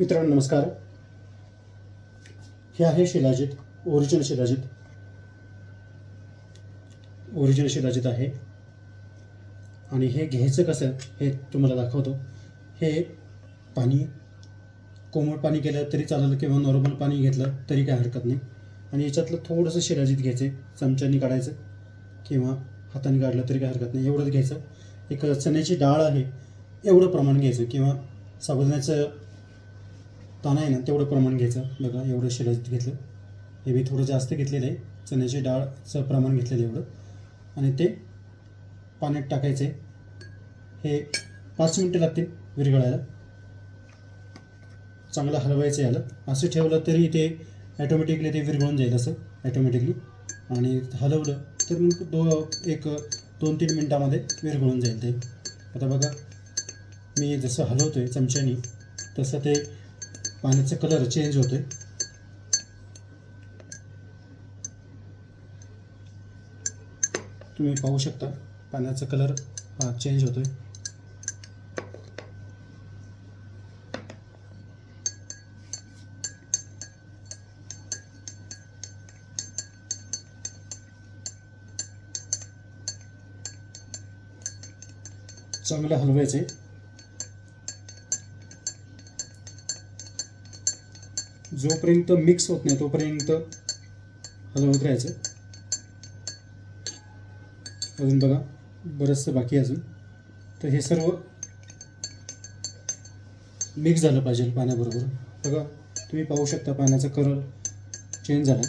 मित्रांनो नमस्कार. हे आहे शिलाजित ओरिजिनल शिलाजित. ओरिजिनल शिलाजित आहे. आणि हे घ्यायचं कसं हे तुम्हाला दाखवतो. हे पाणी कोमट पाणी केलं तरी चालेल किंवा नॉर्मल पाणी घेतलं तरी काय हरकत नाही. आणि याच्यातलं थोडंसं शिलाजित घ्यायचं चमच्यानी काढायचं किंवा हाताने काढलं तरी काय हरकत नाही. एवढंच घ्यायचं. एक चण्याची डाळ आहे एवढं प्रमाण घ्यायचं किंवा साबुदाण्याचं ताना आहे ना तेवढं प्रमाण घ्यायचं. बघा एवढं शिलाजीत घेतलं. हे मी थोडं जास्त घेतलेलं आहे. चण्याची डाळचं प्रमाण घेतलेलं आहे एवढं. आणि ते पाण्यात टाकायचं आहे हे पाच मिनटं लागतील विरघळायला. चांगलं हलवायचं याला. असं ठेवलं तरी ते ॲटोमॅटिकली ते विरघळून जाईल असं ॲटोमॅटिकली आणि हलवलं तर मग दो एक दोन तीन मिनटामध्ये विरघळून जाईल ते. आता बघा मी जसं हलवतो आहे चमच्यानी तसं ते पाण्याचा कलर चेंज होतोय. तुम्ही पाहू शकता पाण्याचा कलर हा चेंज होतोय. चांगलं हलवायचं आहे जोपर्यंत मिक्स होत नाही तोपर्यंत हलवत राहायचं अजून बघा बरंचसं बाकी अजून. तर हे सर्व मिक्स झालं पाहिजे पाण्याबरोबर. बघा तुम्ही पाहू शकता पाण्याचा कलर चेंज झाला.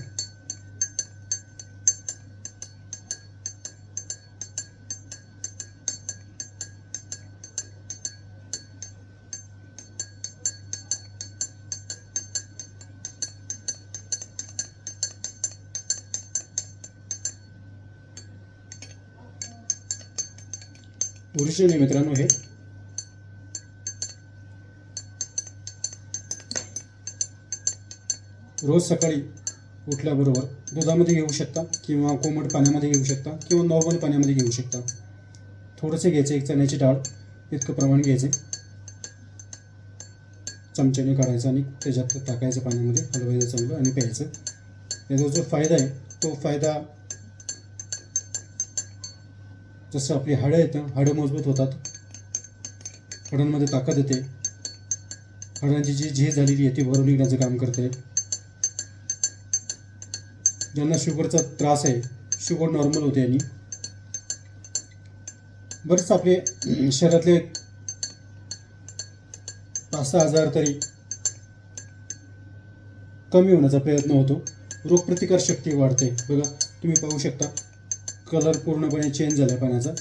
ओरिजिनल आहे मित्रांनो हे. रोज सकाळी उठल्याबरोबर दुधामध्ये घेऊ शकता किंवा कोमट पाण्यामध्ये घेऊ शकता किंवा नॉर्मल पाण्यामध्ये घेऊ शकता. थोडंसं घ्यायचं एक चण्याची डाळ इतकं प्रमाण घ्यायचे. चमच्याने काढायचं आणि त्याच्यात टाकायचं पाण्यामध्ये हलवायचं चांगलं आणि प्यायचं. याचा जो फायदा आहे तो फायदा जसं आपली हाडं येतं हाडं मजबूत होतात. हाडांमध्ये ताकद येते. हाडांची जी झीज झालेली आहे ती भरून निघण्याचं काम करते. ज्यांना शुगरचा त्रास आहे शुगर नॉर्मल होते आणि. बरेच आपले शहरातले शरीरातले पाच सहा हजार तरी कमी होण्याचा प्रयत्न होतो. रोगप्रतिकार शक्ती वाढते. बघा तुम्ही पाहू शकता. कलर पूर्णपणे चेंज झाला पाण्याचा.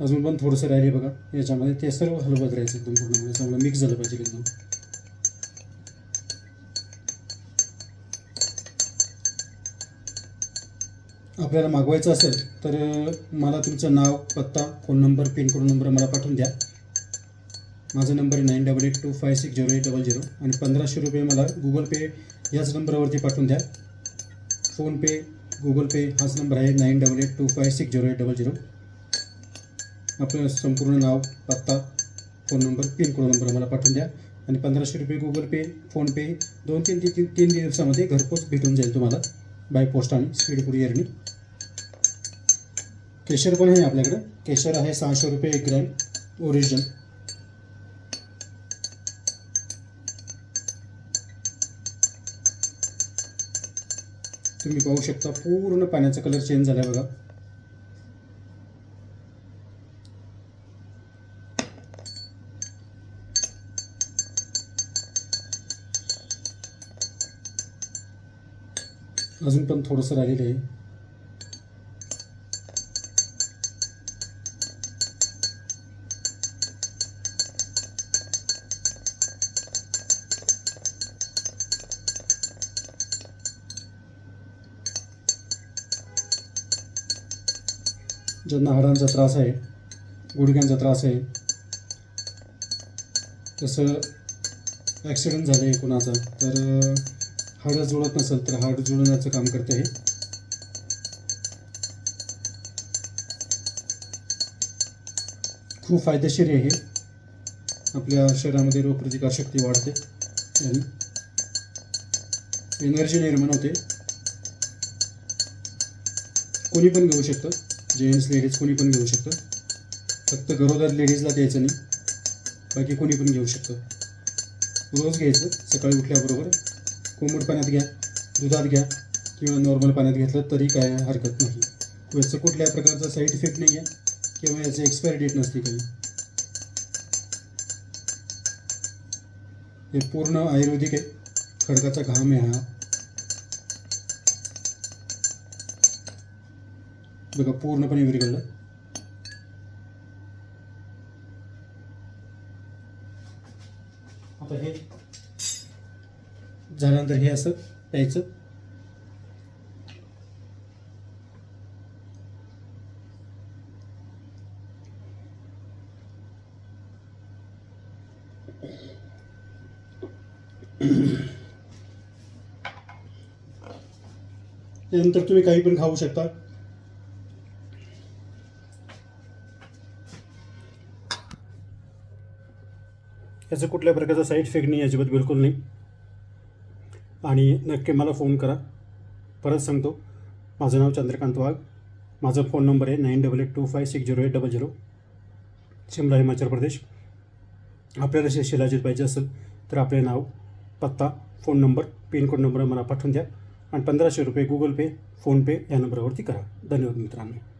अजून पण थोडंसं राहिले बघा याच्यामध्ये ते सर्व हलवत राहायचं एकदम पूर्णपणे चांगलं मिक्स झालं पाहिजे एकदम. आपल्याला मागवायचं असेल तर मला तुमचं नाव पत्ता फोन नंबर पिनकोड नंबर मला पाठवून द्या. माझा number nine double eight two five six zero eight double zero आणि पंधराशे रुपये मला गुगल पे याच नंबरवरती पाठवून द्या. फोनपे गुगल पे हाच नंबर आहे nine double eight two five six zero eight double zero आपलं संपूर्ण नाव पत्ता फोन नंबर पिनकोड नंबर मला पाठवून द्या. आणि पंधराशे रुपये गुगल पे फोनपे दोन तीन तीन तीन दिवसामध्ये घरपोच भेटून जाईल तुम्हाला. बाय पोस्ट आणि स्पीड कुरिअरनी केशर पण आहे आपल्याकडं. केशर आहे सहाशे रुपये एक ग्रॅम ओरिजिनल तुम्ही पाहू शकता पूर्ण पाण्याचा कलर चेंज झाला आहे बघा. अजून पण थोडंसं राहिलेलं आहे. ज्यांना हाडांचा त्रास आहे गुडघ्यांचा त्रास आहे तसं ॲक्सिडेंट झालं आहे कोणाचा तर हाडं जुळत नसेल तर हाड जुळण्याचं काम करते हे. खूप फायदेशीर आहे हे. आपल्या शरीरामध्ये रोगप्रतिकारशक्ती वाढते. आणि एनर्जी निर्माण होते. कोणी पण घेऊ शकतं. जेंट्स लेडीज कोणी पण घेऊ शकतं. फक्त गरोदर लेडीजला द्यायचं नाही. बाकी कोणी पण घेऊ शकतं. रोज घ्यायचं सकाळी उठल्याबरोबर. कोमट पाण्यात घ्या दुधात घ्या किंवा नॉर्मल पाण्यात घेतलं तरी काय हरकत नाही. याचं कुठल्या प्रकारचा साईड इफेक्ट नाही आहे किंवा याची एक्सपायरी डेट नसते काही. हे पूर्ण आयुर्वेदिक आहे. खडकाचा घाम आहे हा. बघा पूर्णपणे विरघळलं. आता हे झाल्यानंतर हे असं प्यायचं. त्यानंतर तुम्ही काही पण खाऊ शकता. याचं कुठल्या प्रकारचा साईड इफेक्ट नाही अजिबात बिलकुल नाही. आणि नक्की मला फोन करा. परत सांगतो. माझं नाव चंद्रकांत वाघ. माझा फोन नंबर आहे nine double eight two five six zero eight double zero. Shimla Himachal Pradesh. आपल्याला शे शिलाजीत पाहिजे असेल तर आपले नाव पत्ता फोन नंबर पिनकोड नंबर मला पाठवून द्या. आणि पंधराशे रुपये गुगल पे फोनपे या नंबरवरती करा. धन्यवाद मित्रांनो.